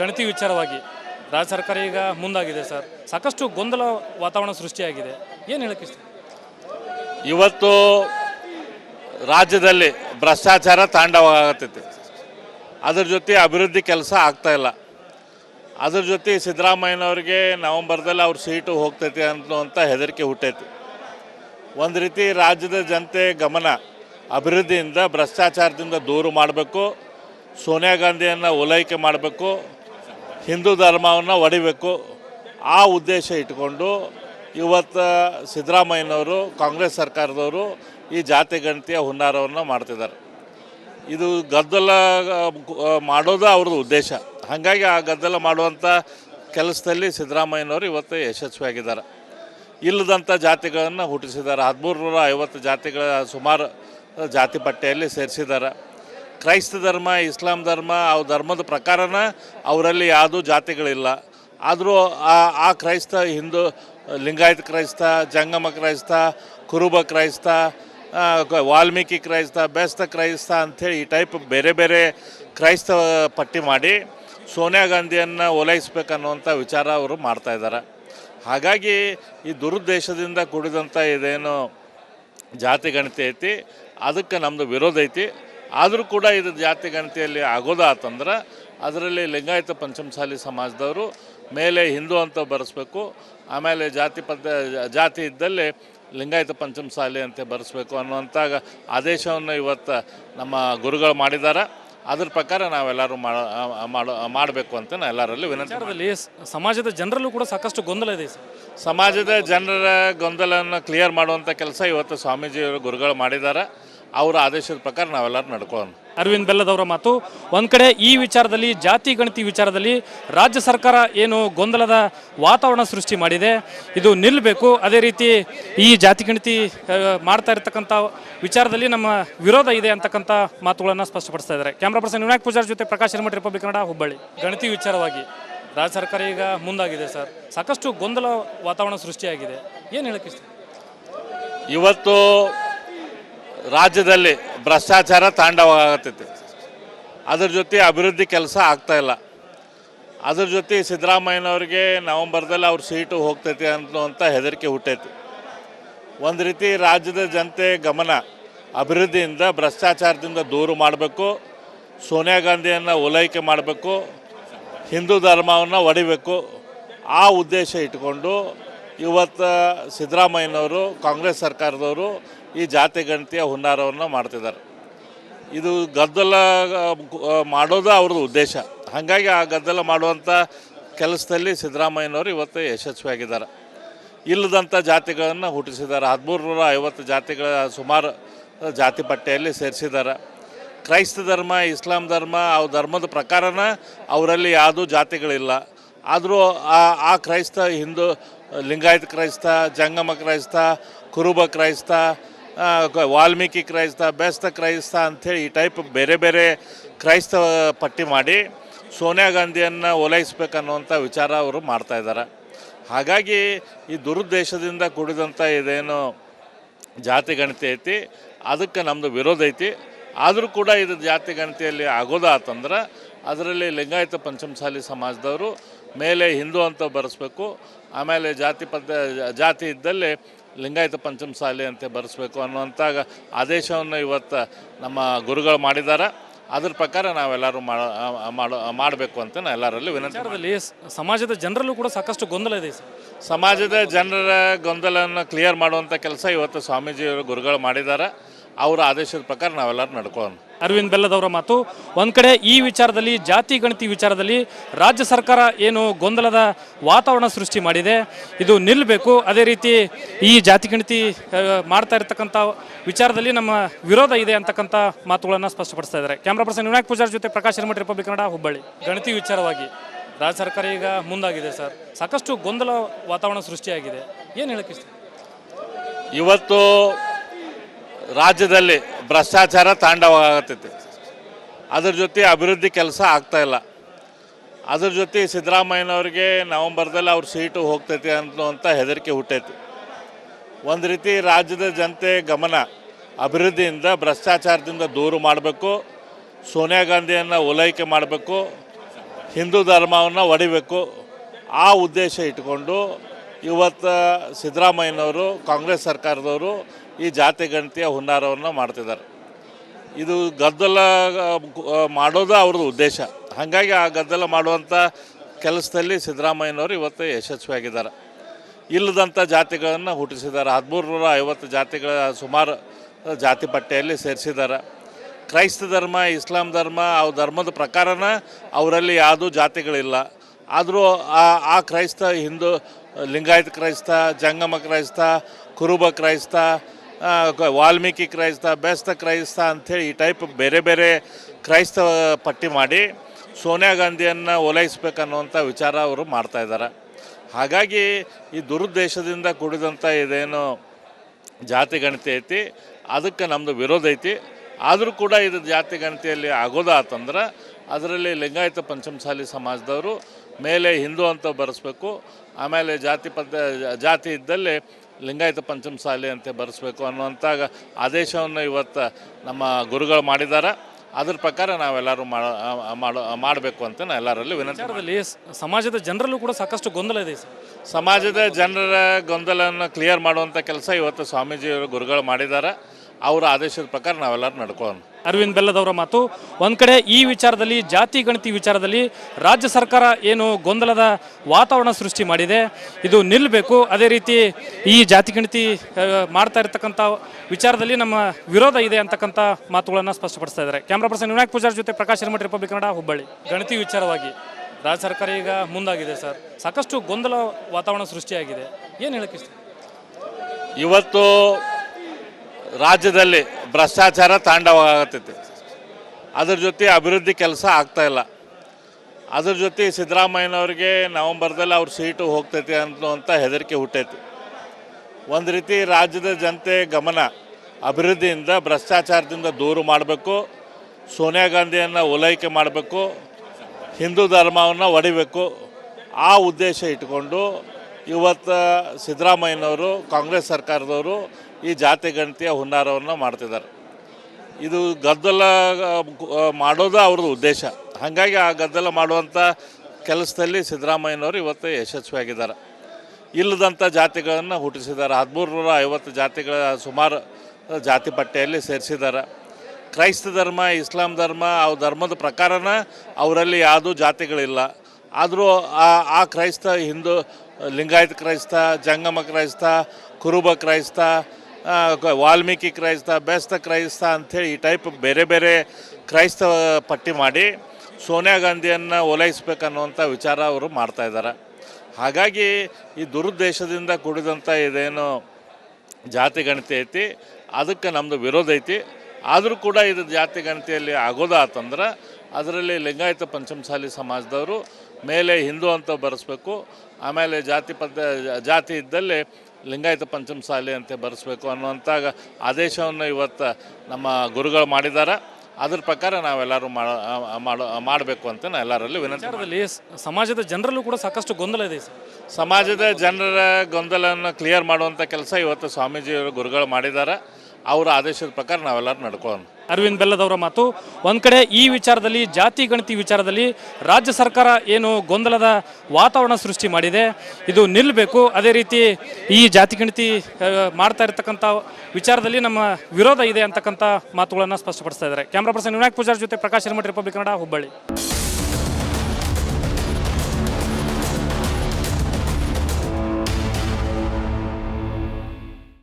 ಗಣತಿ ವಿಚಾರವಾಗಿ ರಾಜ್ಯ ಸರ್ಕಾರ ಈಗ ಮುಂದಾಗಿದೆ ಸರ್. ಸಾಕಷ್ಟು ಗೊಂದಲ ವಾತಾವರಣ ಸೃಷ್ಟಿಯಾಗಿದೆ. ಏನು ಹೇಳಕ್ಕೆ ಇಷ್ಟ? ಇವತ್ತು ರಾಜ್ಯದಲ್ಲಿ ಭ್ರಷ್ಟಾಚಾರ ತಾಂಡವಾಗತ್ತೈತಿ ಅದ್ರ ಜೊತೆ ಅಭಿವೃದ್ಧಿ ಕೆಲಸ ಆಗ್ತಾ ಇಲ್ಲ. ಅದ್ರ ಜೊತೆ ಸಿದ್ದರಾಮಯ್ಯನವ್ರಿಗೆ ನವಂಬರ್ದಲ್ಲಿ ಅವ್ರ ಸೀಟು ಹೋಗ್ತೈತಿ ಅನ್ನುವಂಥ ಹೆದರಿಕೆ ಹುಟ್ಟೈತಿ. ಒಂದು ರೀತಿ ರಾಜ್ಯದ ಜನತೆ ಗಮನ ಅಭಿವೃದ್ಧಿಯಿಂದ ಭ್ರಷ್ಟಾಚಾರದಿಂದ ದೂರು ಮಾಡಬೇಕು, ಸೋನಿಯಾ ಗಾಂಧಿಯನ್ನು ಓಲೈಕೆ ಮಾಡಬೇಕು ಹಿಂದೂ ಧರ್ಮವನ್ನು ಒಡಿಬೇಕು ಆ ಉದ್ದೇಶ ಇಟ್ಕೊಂಡು ಇವತ್ತು ಸಿದ್ದರಾಮಯ್ಯನವರು, ಕಾಂಗ್ರೆಸ್ ಸರ್ಕಾರದವರು ಈ ಜಾತಿ ಗಣತಿಯ ಹುನ್ನಾರವನ್ನು ಮಾಡ್ತಿದ್ದಾರೆ. ಇದು ಗದ್ದಲ ಮಾಡೋದು ಅವ್ರದ್ದು ಉದ್ದೇಶ. ಹಾಗಾಗಿ ಆ ಗದ್ದಲ ಮಾಡುವಂಥ ಕೆಲಸದಲ್ಲಿ ಸಿದ್ದರಾಮಯ್ಯನವರು ಇವತ್ತು ಯಶಸ್ವಿಯಾಗಿದ್ದಾರೆ. ಇಲ್ಲದಂಥ ಜಾತಿಗಳನ್ನು ಹುಟ್ಟಿಸಿದ್ದಾರೆ. ಹದಿಮೂರು ನೂರ ಐವತ್ತು ಜಾತಿಗಳ ಸುಮಾರು ಜಾತಿ ಪಟ್ಟಿಯಲ್ಲಿ ಸೇರಿಸಿದ್ದಾರೆ. ಕ್ರೈಸ್ತ ಧರ್ಮ, ಇಸ್ಲಾಂ ಧರ್ಮ, ಆ ಧರ್ಮದ ಪ್ರಕಾರನ ಅವರಲ್ಲಿ ಯಾವುದೂ ಜಾತಿಗಳಿಲ್ಲ. ಆದರೂ ಆ ಆ ಕ್ರೈಸ್ತ ಹಿಂದೂ, ಲಿಂಗಾಯತ ಕ್ರೈಸ್ತ, ಜಂಗಮ ಕ್ರೈಸ್ತ, ಕುರುಬ ಕ್ರೈಸ್ತ ವಾಲ್ಮೀಕಿ ಕ್ರೈಸ್ತ, ಬೆಸ್ತ ಕ್ರೈಸ್ತ ಅಂಥೇಳಿ ಈ ಟೈಪ್ ಬೇರೆ ಬೇರೆ ಕ್ರೈಸ್ತ ಪಟ್ಟಿ ಮಾಡಿ ಸೋನಿಯಾ ಗಾಂಧಿಯನ್ನು ಓಲೈಸ್ಬೇಕನ್ನುವಂಥ ವಿಚಾರ ಅವರು ಮಾಡ್ತಾ ಇದ್ದಾರೆ. ಹಾಗಾಗಿ ಈ ದುರುದ್ದೇಶದಿಂದ ಕೂಡಿದಂಥ ಇದೇನು ಜಾತಿ ಗಣತಿ ಐತಿ, ಅದಕ್ಕೆ ನಮ್ಮದು ವಿರೋಧ ಐತಿ. ಆದರೂ ಕೂಡ ಇದು ಜಾತಿ ಗಣತಿಯಲ್ಲಿ ಆಗೋದಾತಂದ್ರೆ ಅದರಲ್ಲಿ ಲಿಂಗಾಯತ ಪಂಚಮಸಾಲಿ ಸಮಾಜದವರು ಮೇಲೆ ಹಿಂದೂ ಅಂತ ಬರೆಸ್ಬೇಕು ಆಮೇಲೆ ಜಾತಿ ಪದ್ಧ ಜಾತಿ ಇದ್ದಲ್ಲಿ ಲಿಂಗಾಯತ ಪಂಚಮಸಾಲಿ ಅಂತ ಬರೆಸ್ಬೇಕು ಅನ್ನುವಂಥ ಆದೇಶವನ್ನು ಇವತ್ತು ನಮ್ಮ ಗುರುಗಳು ಮಾಡಿದ್ದಾರೆ ಅದ್ರ ಪ್ರಕಾರ ನಾವೆಲ್ಲರೂ ಮಾಡೋ ಮಾಡಬೇಕು ಅಂತ ನಾನು ಎಲ್ಲರಲ್ಲಿ ವಿನಂತಿ ಸಮಾಜದ ಜನರಲ್ಲೂ ಕೂಡ ಸಾಕಷ್ಟು ಗೊಂದಲ ಇದೆ ಸರ್. ಸಮಾಜದ ಜನರ ಗೊಂದಲವನ್ನು ಕ್ಲಿಯರ್ ಮಾಡುವಂಥ ಕೆಲಸ ಇವತ್ತು ಸ್ವಾಮೀಜಿಯವರು ಗುರುಗಳು ಮಾಡಿದ್ದಾರೆ ಅವರ ಆದೇಶದ ಪ್ರಕಾರ ನಾವೆಲ್ಲರೂ ನಡ್ಕೊಳ್ಳೋಣ. ಅರವಿಂದ್ ಬೆಲ್ಲದವರ ಮಾತು ಒಂದು ಕಡೆ ಈ ವಿಚಾರದಲ್ಲಿ ಜಾತಿ ಗಣತಿ ವಿಚಾರದಲ್ಲಿ ರಾಜ್ಯ ಸರ್ಕಾರ ಏನು ಗೊಂದಲದ ವಾತಾವರಣ ಸೃಷ್ಟಿ ಮಾಡಿದೆ ಇದು ನಿಲ್ಲಬೇಕು ಅದೇ ರೀತಿ ಈ ಜಾತಿ ಗಣತಿ ಮಾಡ್ತಾ ಇರತಕ್ಕಂಥ ವಿಚಾರದಲ್ಲಿ ನಮ್ಮ ವಿರೋಧ ಇದೆ ಅಂತಕ್ಕಂಥ ಮಾತುಗಳನ್ನು ಸ್ಪಷ್ಟಪಡಿಸ್ತಾ ಇದ್ದಾರೆ. ಕ್ಯಾಮ್ರಾ ಪರ್ಸನ್ ವಿನಾಯಕ್ ಪೂಜಾರ್ ಜೊತೆ ಪ್ರಕಾಶ್ ಹಿರಮಠ ರಿಪಬ್ಲಿಕ್ ಕನ್ನಡ ಹುಬ್ಬಳ್ಳಿ. ಗಣತಿ ವಿಚಾರವಾಗಿ ರಾಜ್ಯ ಸರ್ಕಾರ ಈಗ ಮುಂದಾಗಿದೆ ಸರ್. ಸಾಕಷ್ಟು ಗೊಂದಲ ವಾತಾವರಣ ಸೃಷ್ಟಿಯಾಗಿದೆ. ಏನು ಹೇಳಕ್ಕೆ ಇಷ್ಟ? ಇವತ್ತು ರಾಜ್ಯದಲ್ಲಿ ಭ್ರಷ್ಟಾಚಾರ ತಾಂಡವಾಗತ್ತೈತಿ ಅದ್ರ ಜೊತೆ ಅಭಿವೃದ್ಧಿ ಕೆಲಸ ಆಗ್ತಾಯಿಲ್ಲ ಅದ್ರ ಜೊತೆ ಸಿದ್ದರಾಮಯ್ಯನವ್ರಿಗೆ ನವಂಬರ್ದಲ್ಲಿ ಅವ್ರ ಸೀಟು ಹೋಗ್ತೈತಿ ಅಂತ ಹೆದರಿಕೆ ಹುಟ್ಟೈತಿ. ಒಂದು ರೀತಿ ರಾಜ್ಯದ ಜನತೆ ಗಮನ ಅಭಿವೃದ್ಧಿಯಿಂದ ಭ್ರಷ್ಟಾಚಾರದಿಂದ ದೂರ ಮಾಡಬೇಕು, ಸೋನಿಯಾ ಗಾಂಧಿಯನ್ನು ಓಲೈಕೆ ಮಾಡಬೇಕು, ಹಿಂದೂ ಧರ್ಮವನ್ನು ಒಡಿಬೇಕು, ಆ ಉದ್ದೇಶ ಇಟ್ಕೊಂಡು ಇವತ್ತು ಸಿದ್ದರಾಮಯ್ಯನವರು, ಕಾಂಗ್ರೆಸ್ ಸರ್ಕಾರದವರು ಈ ಜಾತಿ ಗಣತಿಯ ಹುನ್ನಾರವನ್ನು ಮಾಡ್ತಿದ್ದಾರೆ. ಇದು ಗದ್ದಲ ಮಾಡೋದು ಅವ್ರದ್ದು ಉದ್ದೇಶ. ಹಾಗಾಗಿ ಆ ಗದ್ದಲ ಮಾಡುವಂಥ ಕೆಲಸದಲ್ಲಿ ಸಿದ್ದರಾಮಯ್ಯನವರು ಇವತ್ತು ಯಶಸ್ವಿಯಾಗಿದ್ದಾರೆ. ಇಲ್ಲದಂಥ ಜಾತಿಗಳನ್ನು ಹುಟ್ಟಿಸಿದ್ದಾರೆ. ಹದಿಮೂರು ನೂರ ಐವತ್ತು ಜಾತಿಗಳ ಸುಮಾರು ಜಾತಿ ಪಟ್ಟಿಯಲ್ಲಿ ಸೇರಿಸಿದ್ದಾರೆ. ಕ್ರೈಸ್ತ ಧರ್ಮ, ಇಸ್ಲಾಂ ಧರ್ಮ ಆ ಧರ್ಮದ ಪ್ರಕಾರನ ಅವರಲ್ಲಿ ಯಾವುದೂ ಜಾತಿಗಳಿಲ್ಲ. ಆದರೂ ಆ ಕ್ರೈಸ್ತ ಹಿಂದೂ ಲಿಂಗಾಯತ ಕ್ರೈಸ್ತ, ಜಂಗಮ ಕ್ರೈಸ್ತ, ಕುರುಬ ಕ್ರೈಸ್ತ ವಾಲ್ಮೀಕಿ ಕ್ರೈಸ್ತ, ಬೆಸ್ತ ಕ್ರೈಸ್ತ ಅಂಥೇಳಿ ಈ ಟೈಪ್ ಬೇರೆ ಬೇರೆ ಕ್ರೈಸ್ತ ಪಟ್ಟಿ ಮಾಡಿ ಸೋನಿಯಾ ಗಾಂಧಿಯನ್ನು ಓಲೈಸ್ಬೇಕನ್ನುವಂಥ ವಿಚಾರ ಅವರು ಮಾಡ್ತಾಯಿದ್ದಾರೆ ಹಾಗಾಗಿ ಈ ದುರುದ್ದೇಶದಿಂದ ಕೂಡಿದಂಥ ಇದೇನು ಜಾತಿ ಗಣತಿ ಐತಿ, ಅದಕ್ಕೆ ನಮ್ಮದು ವಿರೋಧ ಐತಿ. ಆದರೂ ಕೂಡ ಇದು ಜಾತಿ ಗಣತಿಯಲ್ಲಿ ಆಗೋದಾತಂದ್ರೆ ಅದರಲ್ಲಿ ಲಿಂಗಾಯತ ಪಂಚಮಸಾಲಿ ಸಮಾಜದವರು ಮೇಲೆ ಹಿಂದೂ ಅಂತ ಬರೆಸ್ಬೇಕು ಆಮೇಲೆ ಜಾತಿ ಪದ ಜಾತಿ ಇದ್ದಲ್ಲಿ ಲಿಂಗಾಯತ ಪಂಚಮಸಾಲಿ ಅಂತ ಬರೆಸ್ಬೇಕು ಅನ್ನುವಂಥ ಆದೇಶವನ್ನು ಇವತ್ತು ನಮ್ಮ ಗುರುಗಳು ಮಾಡಿದ್ದಾರೆ. ಅದ್ರ ಪ್ರಕಾರ ನಾವೆಲ್ಲರೂ ಮಾಡೋ ಮಾಡಬೇಕು ಅಂತ ನಾನು ಎಲ್ಲರಲ್ಲಿ ವಿನಂತಿ ಸಮಾಜದ ಜನರಲ್ಲೂ ಕೂಡ ಸಾಕಷ್ಟು ಗೊಂದಲ ಇದೆ ಸರ್. ಸಮಾಜದ ಜನರ ಗೊಂದಲವನ್ನು ಕ್ಲಿಯರ್ ಮಾಡುವಂಥ ಕೆಲಸ ಇವತ್ತು ಸ್ವಾಮೀಜಿಯವರು ಗುರುಗಳು ಮಾಡಿದ್ದಾರೆ. ಅವರ ಆದೇಶದ ಪ್ರಕಾರ ನಾವೆಲ್ಲರೂ ನಡ್ಕೊಳ್ಳೋಣ ಅರವಿಂದ್ ಬೆಲ್ಲದವರ ಮಾತು ಒಂದು ಕಡೆ ಈ ವಿಚಾರದಲ್ಲಿ ಜಾತಿ ಗಣತಿ ವಿಚಾರದಲ್ಲಿ ರಾಜ್ಯ ಸರ್ಕಾರ ಏನು ಗೊಂದಲದ ವಾತಾವರಣ ಸೃಷ್ಟಿ ಮಾಡಿದೆ ಇದು ನಿಲ್ಲಬೇಕು ಅದೇ ರೀತಿ ಈ ಜಾತಿ ಗಣತಿ ಆ, ಮಾಡ್ತಾ ಇರತಕ್ಕಂಥ ವಿಚಾರದಲ್ಲಿ ನಮ್ಮ ವಿರೋಧ ಇದೆ ಅಂತಕ್ಕಂಥ ಮಾತುಗಳನ್ನು ಸ್ಪಷ್ಟಪಡಿಸ್ತಾ ಇದ್ದಾರೆ. ಕ್ಯಾಮ್ರಾ ಪರ್ಸನ್ ವಿನಾಯಕ್ ಪೂಜಾರ್ ಜೊತೆ ಪ್ರಕಾಶ್ ಹಿರಮಠ ರಿಪಬ್ಲಿಕ್ ಕನ್ನಡ ಹುಬ್ಬಳ್ಳಿ ಗಣತಿ ವಿಚಾರವಾಗಿ ರಾಜ್ಯ ಸರ್ಕಾರ ಈಗ ಮುಂದಾಗಿದೆ ಸರ್. ಸಾಕಷ್ಟು ಗೊಂದಲ ವಾತಾವರಣ ಸೃಷ್ಟಿಯಾಗಿದೆ. ಏನು ಹೇಳಕ್ಕೆ ಇಷ್ಟ? ಇವತ್ತು ರಾಜ್ಯದಲ್ಲಿ ಭ್ರಷ್ಟಾಚಾರ ತಾಂಡವಾಗತ್ತೈತಿ ಅದ್ರ ಜೊತೆ ಅಭಿವೃದ್ಧಿ ಕೆಲಸ ಆಗ್ತಾಯಿಲ್ಲ ಅದ್ರ ಜೊತೆ ಸಿದ್ದರಾಮಯ್ಯನವ್ರಿಗೆ ನವಂಬರ್ದಲ್ಲಿ ಅವ್ರ ಸೀಟು ಹೋಗ್ತೈತಿ ಅನ್ನುವಂಥ ಹೆದರಿಕೆ ಹುಟ್ಟೈತಿ. ಒಂದು ರೀತಿ ರಾಜ್ಯದ ಜನತೆ ಗಮನ ಅಭಿವೃದ್ಧಿಯಿಂದ ಭ್ರಷ್ಟಾಚಾರದಿಂದ ದೂರು ಮಾಡಬೇಕು, ಸೋನಿಯಾ ಗಾಂಧಿಯನ್ನು ಓಲೈಕೆ ಮಾಡಬೇಕು, ಹಿಂದೂ ಧರ್ಮವನ್ನು ಒಡಿಬೇಕು, ಆ ಉದ್ದೇಶ ಇಟ್ಕೊಂಡು ಇವತ್ತು ಸಿದ್ದರಾಮಯ್ಯನವರು, ಕಾಂಗ್ರೆಸ್ ಸರ್ಕಾರದವರು ಈ ಜಾತಿ ಗಣತಿಯ ಹುನ್ನಾರವನ್ನು ಮಾಡ್ತಿದ್ದಾರೆ. ಇದು ಗದ್ದಲ ಮಾಡೋದು ಅವ್ರದ್ದು ಉದ್ದೇಶ. ಹಾಗಾಗಿ ಆ ಗದ್ದಲ ಮಾಡುವಂಥ ಕೆಲಸದಲ್ಲಿ ಸಿದ್ದರಾಮಯ್ಯನವರು ಇವತ್ತು ಯಶಸ್ವಿಯಾಗಿದ್ದಾರೆ. ಇಲ್ಲದಂಥ ಜಾತಿಗಳನ್ನು ಹುಟ್ಟಿಸಿದ್ದಾರೆ. ಹದಿಮೂರು ನೂರ ಐವತ್ತು ಜಾತಿಗಳ ಸುಮಾರು ಜಾತಿ ಪಟ್ಟಿಯಲ್ಲಿ ಸೇರಿಸಿದ್ದಾರೆ. ಕ್ರೈಸ್ತ ಧರ್ಮ, ಇಸ್ಲಾಂ ಧರ್ಮ ಆ ಧರ್ಮದ ಪ್ರಕಾರನ ಅವರಲ್ಲಿ ಯಾವುದೂ ಜಾತಿಗಳಿಲ್ಲ. ಆದರೂ ಆ ಆ ಕ್ರೈಸ್ತ ಹಿಂದೂ, ಲಿಂಗಾಯತ ಕ್ರೈಸ್ತ, ಜಂಗಮ ಕ್ರೈಸ್ತ, ಕುರುಬ ಕ್ರೈಸ್ತ ವಾಲ್ಮೀಕಿ ಕ್ರೈಸ್ತ, ಬೆಸ್ತ ಕ್ರೈಸ್ತ ಅಂಥೇಳಿ ಈ ಟೈಪ್ ಬೇರೆ ಬೇರೆ ಕ್ರೈಸ್ತ ಪಟ್ಟಿ ಮಾಡಿ ಸೋನಿಯಾ ಗಾಂಧಿಯನ್ನು ಓಲೈಸ್ಬೇಕನ್ನುವಂಥ ವಿಚಾರ ಅವರು ಮಾಡ್ತಾಯಿದ್ದಾರೆ ಹಾಗಾಗಿ ಈ ದುರುದ್ದೇಶದಿಂದ ಕೂಡಿದಂಥ ಇದೇನು ಜಾತಿ ಗಣತಿ ಐತಿ, ಅದಕ್ಕೆ ನಮ್ಮದು ವಿರೋಧ ಐತಿ. ಆದರೂ ಕೂಡ ಇದು ಜಾತಿ ಗಣತಿಯಲ್ಲಿ ಆಗೋದಾತಂದ್ರೆ ಅದರಲ್ಲಿ ಲಿಂಗಾಯತ ಪಂಚಮಸಾಲಿ ಸಮಾಜದವರು ಮೇಲೆ ಹಿಂದೂ ಅಂತ ಬರೆಸ್ಬೇಕು. ಆಮೇಲೆ ಜಾತಿ ಪದ್ಧ ಜಾತಿ ಇದ್ದಲ್ಲಿ ಲಿಂಗಾಯತ ಪಂಚಮಸಾಲಿ ಅಂತ ಬರೆಸ್ಬೇಕು ಅನ್ನುವಂಥ ಆದೇಶವನ್ನು ಇವತ್ತು ನಮ್ಮ ಗುರುಗಳು ಮಾಡಿದ್ದಾರೆ. ಅದ್ರ ಪ್ರಕಾರ ನಾವೆಲ್ಲರೂ ಮಾಡೋ ಮಾಡಬೇಕು ಅಂತ ನಾನು ಎಲ್ಲರಲ್ಲಿ ವಿನಂತಿ ಸಮಾಜದ ಜನರಲ್ಲೂ ಕೂಡ ಸಾಕಷ್ಟು ಗೊಂದಲ ಇದೆ ಸಮಾಜದ ಜನರ ಗೊಂದಲವನ್ನು ಕ್ಲಿಯರ್ ಮಾಡುವಂಥ ಕೆಲಸ ಇವತ್ತು ಸ್ವಾಮೀಜಿಯವರು ಗುರುಗಳು ಮಾಡಿದ್ದಾರೆ. ಅವರ ಆದೇಶದ ಪ್ರಕಾರ ನಾವೆಲ್ಲರೂ ನಡ್ಕೊಳ್ಳೋಣ. ಅರವಿಂದ್ ಬೆಲ್ಲದವರ ಮಾತು ಒಂದು ಕಡೆ ಈ ವಿಚಾರದಲ್ಲಿ ಜಾತಿ ಗಣತಿ ವಿಚಾರದಲ್ಲಿ ರಾಜ್ಯ ಸರ್ಕಾರ ಏನು ಗೊಂದಲದ ವಾತಾವರಣ ಸೃಷ್ಟಿ ಮಾಡಿದೆ ಇದು ನಿಲ್ಲಬೇಕು ಅದೇ ರೀತಿ ಈ ಜಾತಿ ಗಣತಿ ಮಾಡ್ತಾ ಇರತಕ್ಕಂಥ ವಿಚಾರದಲ್ಲಿ ನಮ್ಮ ವಿರೋಧ ಇದೆ ಅಂತಕ್ಕಂಥ ಮಾತುಗಳನ್ನು ಸ್ಪಷ್ಟಪಡಿಸ್ತಾ ಇದ್ದಾರೆ. ಕ್ಯಾಮ್ರಾ ಪರ್ಸನ್ ವಿನಾಯಕ್ ಪೂಜಾರ್ ಜೊತೆ ಪ್ರಕಾಶ್ ಹಿರಮಠ ರಿಪಬ್ಲಿಕ್ ಕನ್ನಡ ಹುಬ್ಬಳ್ಳಿ. ಗಣತಿ ವಿಚಾರವಾಗಿ ರಾಜ್ಯ ಸರ್ಕಾರ ಈಗ ಮುಂದಾಗಿದೆ ಸರ್. ಸಾಕಷ್ಟು ಗೊಂದಲ ವಾತಾವರಣ ಸೃಷ್ಟಿಯಾಗಿದೆ. ಏನು ಹೇಳಕ್ಕೆ ಇಷ್ಟ? ಇವತ್ತು ರಾಜ್ಯದಲ್ಲಿ ಭ್ರಷ್ಟಾಚಾರ ತಾಂಡವಾಗತ್ತೈತಿ ಅದ್ರ ಜೊತೆ ಅಭಿವೃದ್ಧಿ ಕೆಲಸ ಆಗ್ತಾ ಇಲ್ಲ. ಅದ್ರ ಜೊತೆ ಸಿದ್ದರಾಮಯ್ಯನವ್ರಿಗೆ ನವಂಬರ್ದಲ್ಲಿ ಅವ್ರ ಸೀಟು ಹೋಗ್ತೈತಿ ಅಂತ ಹೆದರಿಕೆ ಹುಟ್ಟೈತಿ. ಒಂದು ರೀತಿ ರಾಜ್ಯದ ಜನತೆ ಗಮನ ಅಭಿವೃದ್ಧಿಯಿಂದ ಭ್ರಷ್ಟಾಚಾರದಿಂದ ದೂರ ಮಾಡಬೇಕು, ಸೋನಿಯಾ ಗಾಂಧಿಯನ್ನು ಓಲೈಕೆ ಮಾಡಬೇಕು, ಹಿಂದೂ ಧರ್ಮವನ್ನು ಒಡಿಬೇಕು, ಆ ಉದ್ದೇಶ ಇಟ್ಕೊಂಡು ಇವತ್ತು ಸಿದ್ದರಾಮಯ್ಯನವರು, ಕಾಂಗ್ರೆಸ್ ಸರ್ಕಾರದವರು ಈ ಜಾತಿ ಗಣತಿಯ ಹುನ್ನಾರವನ್ನು ಮಾಡ್ತಿದ್ದಾರೆ. ಇದು ಗದ್ದಲ ಮಾಡೋದು ಅವ್ರದ್ದು ಉದ್ದೇಶ. ಹಾಗಾಗಿ ಆ ಗದ್ದಲ ಮಾಡುವಂಥ ಕೆಲಸದಲ್ಲಿ ಸಿದ್ದರಾಮಯ್ಯನವರು ಇವತ್ತು ಯಶಸ್ವಿಯಾಗಿದ್ದಾರೆ. ಇಲ್ಲದಂಥ ಜಾತಿಗಳನ್ನು ಹುಟ್ಟಿಸಿದ್ದಾರೆ. ಹದಿಮೂರು ನೂರ ಐವತ್ತು ಜಾತಿಗಳ ಸುಮಾರು ಜಾತಿ ಪಟ್ಟಿಯಲ್ಲಿ ಸೇರಿಸಿದ್ದಾರೆ. ಕ್ರೈಸ್ತ ಧರ್ಮ, ಇಸ್ಲಾಂ ಧರ್ಮ, ಆ ಧರ್ಮದ ಪ್ರಕಾರನ ಅವರಲ್ಲಿ ಯಾವುದೂ ಜಾತಿಗಳಿಲ್ಲ. ಆದರೂ ಆ ಆ ಕ್ರೈಸ್ತ ಹಿಂದೂ, ಲಿಂಗಾಯತ ಕ್ರೈಸ್ತ, ಜಂಗಮ ಕ್ರೈಸ್ತ, ಕುರುಬ ಕ್ರೈಸ್ತ ವಾಲ್ಮೀಕಿ ಕ್ರೈಸ್ತ, ಬೆಸ್ತ ಕ್ರೈಸ್ತ ಅಂಥೇಳಿ ಈ ಟೈಪ್ ಬೇರೆ ಬೇರೆ ಕ್ರೈಸ್ತ ಪಟ್ಟಿ ಮಾಡಿ ಸೋನಿಯಾ ಗಾಂಧಿಯನ್ನು ಓಲೈಸ್ಬೇಕನ್ನುವಂಥ ವಿಚಾರ ಅವರು ಮಾಡ್ತಾ ಇದ್ದಾರೆ. ಹಾಗಾಗಿ ಈ ದುರುದ್ದೇಶದಿಂದ ಕೂಡಿದಂಥ ಇದೇನು ಜಾತಿ ಗಣತಿ ಐತಿ, ಅದಕ್ಕೆ ನಮ್ಮದು ವಿರೋಧ ಐತಿ. ಆದರೂ ಕೂಡ ಇದು ಜಾತಿ ಗಣತಿಯಲ್ಲಿ ಆಗೋದಾತಂದ್ರೆ ಅದರಲ್ಲಿ ಲಿಂಗಾಯತ ಪಂಚಮಸಾಲಿ ಸಮಾಜದವರು ಮೇಲೆ ಹಿಂದೂ ಅಂತ ಬರೆಸ್ಬೇಕು. ಆಮೇಲೆ ಜಾತಿ ಪದ್ಧ ಜಾತಿ ಇದ್ದಲ್ಲಿ ಲಿಂಗಾಯತ ಪಂಚಮಸಾಲಿ ಅಂತ ಬರೆಸ್ಬೇಕು ಅನ್ನುವಂಥ ಆದೇಶವನ್ನು ಇವತ್ತು ನಮ್ಮ ಗುರುಗಳು ಮಾಡಿದ್ದಾರೆ. ಅದ್ರ ಪ್ರಕಾರ ನಾವೆಲ್ಲರೂ ಮಾಡೋ ಮಾಡಬೇಕು ಅಂತ ನಾನು ಎಲ್ಲರಲ್ಲಿ ವಿನಂತಿ ಸಮಾಜದ ಜನರಲ್ಲೂ ಕೂಡ ಸಾಕಷ್ಟು ಗೊಂದಲ ಇದೆ ಸಮಾಜದ ಜನರ ಗೊಂದಲವನ್ನು ಕ್ಲಿಯರ್ ಮಾಡುವಂಥ ಕೆಲಸ ಇವತ್ತು ಸ್ವಾಮೀಜಿಯವರು ಗುರುಗಳು ಮಾಡಿದ್ದಾರೆ. ಅವರ ಆದೇಶದ ಪ್ರಕಾರ ನಾವೆಲ್ಲರೂ ನಡ್ಕೊಳ್ಳೋಣ. ಅರವಿಂದ್ ಬೆಲ್ಲದವರ ಮಾತು. ಒಂದು ಕಡೆ ಈ ವಿಚಾರದಲ್ಲಿ, ಜಾತಿ ಗಣತಿ ವಿಚಾರದಲ್ಲಿ ರಾಜ್ಯ ಸರ್ಕಾರ ಏನು ಗೊಂದಲದ ವಾತಾವರಣ ಸೃಷ್ಟಿ ಮಾಡಿದೆ. ಇದು ನಿಲ್ಲಬೇಕು ಅದೇ ರೀತಿ ಈ ಜಾತಿ ಗಣತಿ ಮಾಡ್ತಾ ಇರತಕ್ಕಂಥ ವಿಚಾರದಲ್ಲಿ ನಮ್ಮ ವಿರೋಧ ಇದೆ ಅಂತಕ್ಕಂಥ ಮಾತುಗಳನ್ನು ಸ್ಪಷ್ಟಪಡಿಸ್ತಾ ಇದ್ದಾರೆ. ಕ್ಯಾಮ್ರಾ ಪರ್ಸನ್ ವಿನಾಯಕ್ ಪೂಜಾರ್ ಜೊತೆ ಪ್ರಕಾಶ್ ಹಿರಮಠ ರಿಪಬ್ಲಿಕ್ ಕನ್ನಡ, ಹುಬ್ಬಳ್ಳಿ.